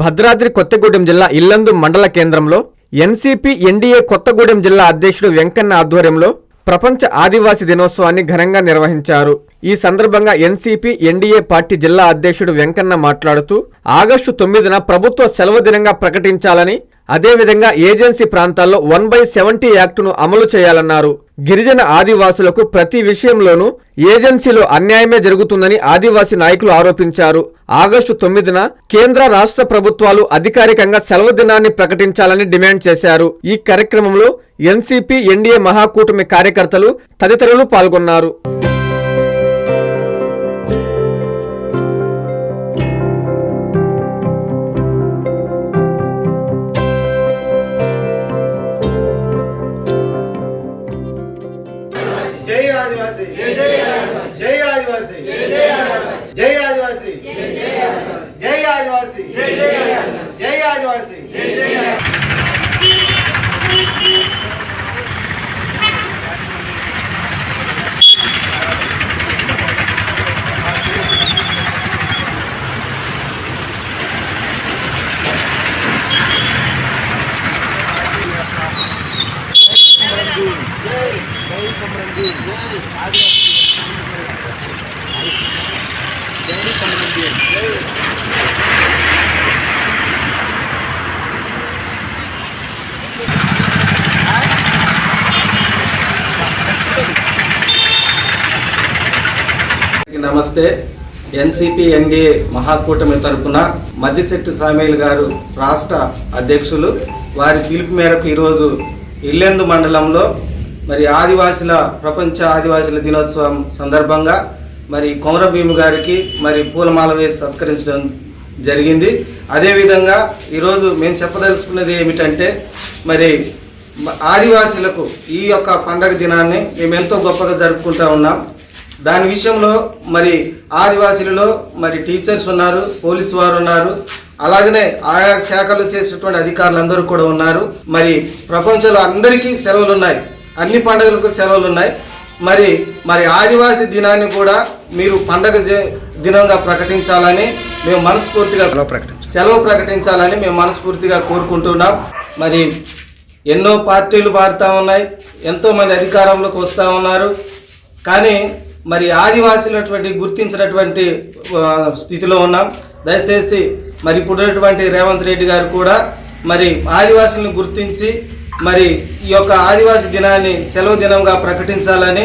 భద్రాద్రి కొత్తగూడెం జిల్లా ఇల్లందు మండల కేంద్రంలో ఎన్సీపీ ఎన్డీఏ కొత్తగూడెం జిల్లా అధ్యక్షుడు వెంకన్న ఆధ్వర్యంలో ప్రపంచ ఆదివాసీ దినోత్సవాన్ని ఘనంగా నిర్వహించారు. ఈ సందర్భంగా ఎన్సీపీ ఎన్డీఏ పార్టీ జిల్లా అధ్యక్షుడు వెంకన్న మాట్లాడుతూ ఆగస్టు తొమ్మిదిన ప్రభుత్వ సెలవు దినంగా ప్రకటించాలని అదేవిధంగా ఏజెన్సీ ప్రాంతాల్లో వన్ బై సెవెంటీ యాక్టును అమలు చేయాలన్నారు. గిరిజన ఆదివాసులకు ప్రతి విషయంలోనూ ఏజెన్సీలో అన్యాయమే జరుగుతుందని ఆదివాసీ నాయకులు ఆరోపించారు. ఆగస్టు తొమ్మిదిన కేంద్ర రాష్ట్ర ప్రభుత్వాలు అధికారికంగా సెలవు దినాన్ని ప్రకటించాలని డిమాండ్ చేశారు. ఈ కార్యక్రమంలో ఎన్సీపీ ఎన్డీఏ మహాకూటమి కార్యకర్తలు తదితరులు పాల్గొన్నారు. ఆదివాసి జై ఆదివాసి జై ఆదివాసి అందరికీ నమస్తే. ఎన్సిపి ఎన్డీఏ మహాకూటమి తరపున మద్దిశెట్టి సామేల్ గారు రాష్ట్ర అధ్యక్షులు వారి పిలుపు మేరకు ఈరోజు ఇల్లెందు మండలంలో మరి ఆదివాసుల ప్రపంచ ఆదివాసుల దినోత్సవం సందర్భంగా మరి కొమరభీము గారికి మరి పూలమాల వేసి సత్కరించడం జరిగింది. అదేవిధంగా ఈరోజు మేము చెప్పదలుచుకున్నది ఏమిటంటే మరి ఆదివాసులకు ఈ యొక్క పండగ దినాన్ని మేము ఎంతో గొప్పగా జరుపుకుంటా ఉన్నాం. దాని విషయంలో మరి ఆదివాసులలో మరి టీచర్స్ ఉన్నారు పోలీసు వారు ఉన్నారు అలాగనే ఆయా శాఖలు చేసేటువంటి అధికారులు అందరూ కూడా ఉన్నారు. మరి ప్రపంచంలో అందరికీ సెలవులు ఉన్నాయి అన్ని పండుగలకు సెలవులు ఉన్నాయి మరి మరి ఆదివాసీ దినాన్ని కూడా మీరు పండగ దినంగా ప్రకటించాలని మేము మనస్ఫూర్తిగా సెలవు ప్రకటించాలని మేము మనస్ఫూర్తిగా కోరుకుంటున్నాం. మరి ఎన్నో పార్టీలు మారుతూ ఉన్నాయి ఎంతో మంది అధికారంలోకి వస్తూ ఉన్నారు. కానీ మరి ఆదివాసులటువంటి గుర్తించినటువంటి స్థితిలో ఉన్నాం. దయచేసి మరి ఇప్పుడున్నటువంటి రేవంత్ రెడ్డి గారు కూడా మరి ఆదివాసులను గుర్తించి మరి ఈ యొక్క ఆదివాసీ దినాన్ని సెలవు దినంగా ప్రకటించాలని